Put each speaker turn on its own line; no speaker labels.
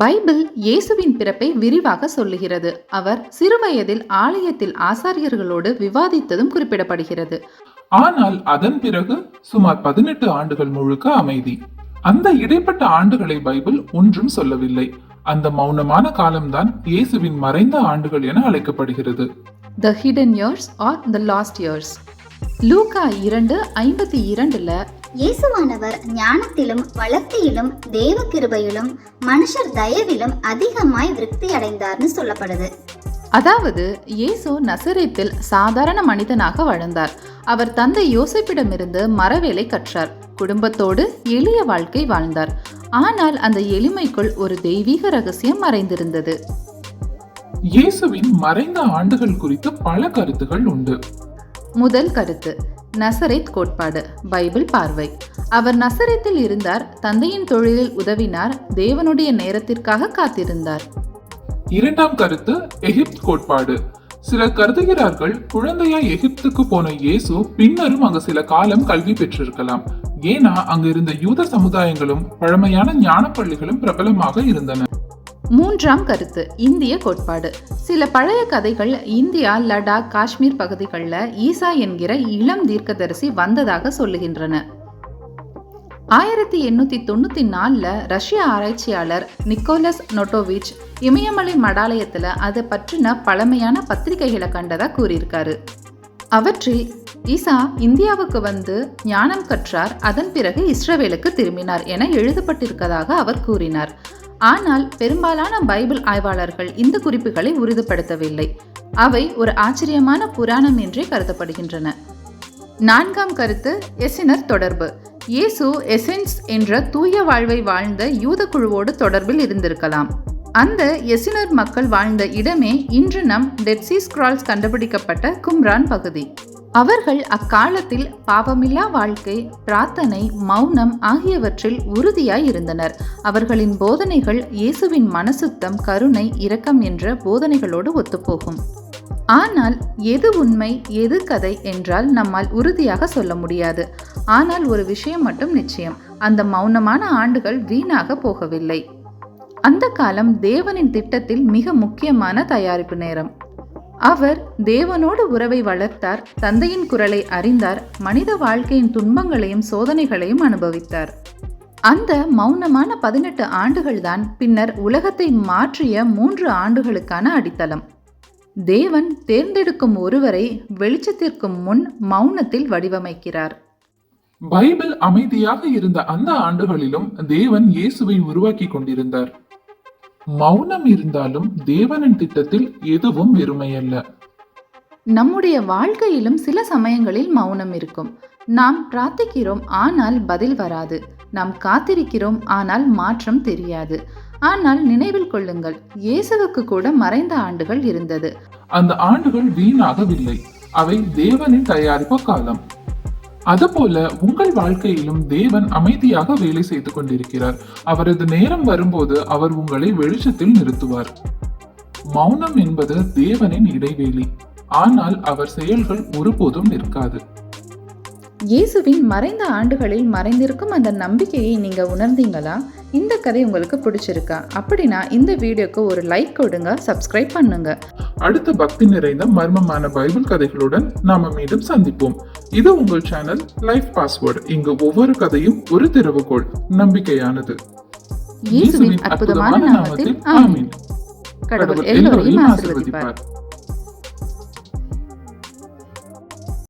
Bible இயேசுவின் பிறப்பை விரிவாக சொல்லுகிறது. அவர் சிறுவயதில் ஆலயத்தில் ஆசாரியர்களோடு விவாதித்ததும் குறிப்பிடப்படுகிறது.
ஆனால் அதன் பிறகு சுமார் பதினெட்டு ஆண்டுகள் முழுக்க அமைதி. அந்த இடைப்பட்ட ஆண்டுகளை பைபிள் ஒன்றும் சொல்லவில்லை. அந்த மௌனமான காலம்தான் இயேசுவின் மறைந்த ஆண்டுகள் என அழைக்கப்படுகிறது.
The hidden years are the lost years Luca இரண்டு ஐம்பத்தி இரண்டுல
இயேசுவானவர் ஞானத்திலும் வளர்த்தியிலும் தேவ கிருபையிலும் மனுஷர் தயவிலும் அதிகமாய் விருத்தி அடைந்தார்னு சொல்லப்படுது.
அதாவது இயேசு நசரேத்தில் சாதாரண மனிதனாக வாழ்ந்தார். அவர் தந்தை யோசிப்பிடமிருந்து மரவேலை கற்றார். குடும்பத்தோடு எளிய வாழ்க்கை வாழ்ந்தார். ஆனால் அந்த எளிமைக்குள் ஒரு தெய்வீக ரகசியம் மறைந்திருந்தது.
இயேசுவின் மறைந்த ஆண்டுகள் குறித்து பல கருத்துகள் உண்டு.
முதல் கருத்து நசரேத் கோட்பாடு பைபிள் பார்வை. அவர் நசரேத்தில் இருந்தார் தந்தையின் தொழிலில் உதவினார் தேவனுடைய நேரத்திற்காக காத்திருந்தார்.
இரண்டாம் கருத்து எகிப்த் கோட்பாடு. சிலர் கருதுகிறார்கள் குழந்தையாய் எகிப்துக்கு போன இயேசு பின்னரும் அங்கு சில காலம் கல்வி பெற்றிருக்கலாம். ஏன்னா அங்கு இருந்த யூத சமுதாயங்களும் பழமையான ஞான பள்ளிகளும் பிரபலமாக இருந்தன.
மூன்றாம் கருத்து இந்திய கோட்பாடு. சில பழைய கதைகள் இந்தியா லடாக் காஷ்மீர் பகுதிகளில் ஈசா என்கிற இளம் தீர்க்கதரிசி வந்ததாக சொல்லுகின்றன. ஆயிரத்தி எண்ணூற்றி தொண்ணூற்றி நாலில் ரஷ்ய ஆராய்ச்சியாளர் நிக்கோலஸ் நொட்டோவிச் இமயமலை மடாலயத்தில் அதை பற்றின பழமையான பத்திரிகைகளை கண்டதாக கூறியிருக்காரு. அவற்றில் ஈசா இந்தியாவுக்கு வந்து ஞானம் கற்றார் அதன் பிறகு இஸ்ரவேலுக்கு திரும்பினார் என எழுதப்பட்டிருக்கதாக அவர் கூறினார். ஆனால் பெரும்பாலான பைபிள் ஆய்வாளர்கள் இந்த குறிப்புகளை உறுதிப்படுத்தவில்லை. அவை ஒரு ஆச்சரியமான புராணம் என்றே கருதப்படுகின்றன. நான்காம் கருத்து எசினர் தொடர்பு. இயேசு எசென்ஸ் என்ற தூய வாழ்வை வாழ்ந்த யூத குழுவோடு தொடர்பில் இருந்திருக்கலாம். அந்த எசினர் மக்கள் வாழ்ந்த இடமே இன்று நம் டெட்சி ஸ்க்ரால்ஸ் கண்டுபிடிக்கப்பட்ட கும்ரான் பகுதி. அவர்கள் அக்காலத்தில் பாவமில்லா வாழ்க்கை பிரார்த்தனை மௌனம் ஆகியவற்றில் உறுதியாய் இருந்தனர். அவர்களின் போதனைகள் இயேசுவின் மனசுத்தம் கருணை இரக்கம் என்ற போதனைகளோடு ஒத்துப்போகும். ஆனால் எது உண்மை எது கதை என்றால் நம்மால் உறுதியாக சொல்ல முடியாது. ஆனால் ஒரு விஷயம் மட்டும் நிச்சயம் அந்த மௌனமான ஆண்டுகள் வீணாக போகவில்லை. அந்த காலம் தேவனின் திட்டத்தில் மிக முக்கியமான தயாரிப்பு நேரம். அவர் தேவனோடு உறவை வளர்த்தார் தந்தையின் குரலை அறிந்தார் மனித வாழ்க்கையின் துன்பங்களையும் சோதனைகளையும் அனுபவித்தார். அந்த மௌனமான பதினெட்டு ஆண்டுகள்தான் பின்னர் உலகத்தை மாற்றிய மூன்று ஆண்டுகளுக்கான அடித்தளம். தேவன் தேர்ந்தெடுக்கும் ஒருவரை வெளிச்சத்திற்கு முன் மௌனத்தில் வடிவமைக்கிறார்.
பைபிள் அமைதியாக இருந்த அந்த ஆண்டுகளிலும் தேவன் இயேசுவை உருவாக்கி கொண்டிருந்தார். மௌனம் இருந்தாலும் தேவனின் திட்டத்தில் எதுவும் வெறுமையல்ல.
நம்முடைய வாழ்க்கையிலும் சில சமயங்களில் மௌனம் இருக்கும். நாம் பிரார்த்திக்கிறோம் ஆனால் பதில் வராது. நாம் காத்திருக்கிறோம் ஆனால் மாற்றம் தெரியாது. ஆனால் நினைவில் கொள்ளுங்கள் இயேசுவுக்கு கூட மறைந்த ஆண்டுகள் இருந்தது.
அந்த ஆண்டுகள் வீணாகவில்லை. அவை தேவனின் தயாரிப்பு காலம். அதுபோல உங்கள் வாழ்க்கையிலும் தேவன் அமைதியாக வேலை செய்து கொண்டிருக்கிறார். அவரது நேரம் வரும்போது அவர் உங்களை வெளிச்சத்தில் நிறுத்துவார். மௌனம் என்பது தேவனின் இடைவேளி. ஆனால் அவர் செயல்கள் ஒருபோதும் நிற்காது.
இயேசுவின் மறைந்த ஆண்டுகளில் மறைந்திருக்கும் அந்த நம்பிக்கையை நீங்க உணர்ந்தீங்களா? இந்த கதை உங்களுக்கு பிடிச்சிருக்கா? அப்படின்னா இந்த வீடியோக்கு ஒரு லைக் கொடுங்க சப்ஸ்கிரைப் பண்ணுங்க.
அடுத்த பக்தி நிறைந்த மர்மமான பைபிள் கதைகளுடன் நாம மீண்டும் சந்திப்போம். இது உங்கள் சேனல் லைஃப் பாஸ்வேர்டு இங்கு ஒவ்வொரு கதையும் ஒரு திறவுகோள். நம்பிக்கையானது.
இயேசுவின் அற்புதமான நாமத்தில் ஆமென். கடவுள் எல்லோரையும் ஆசீர்வதிப்பார்.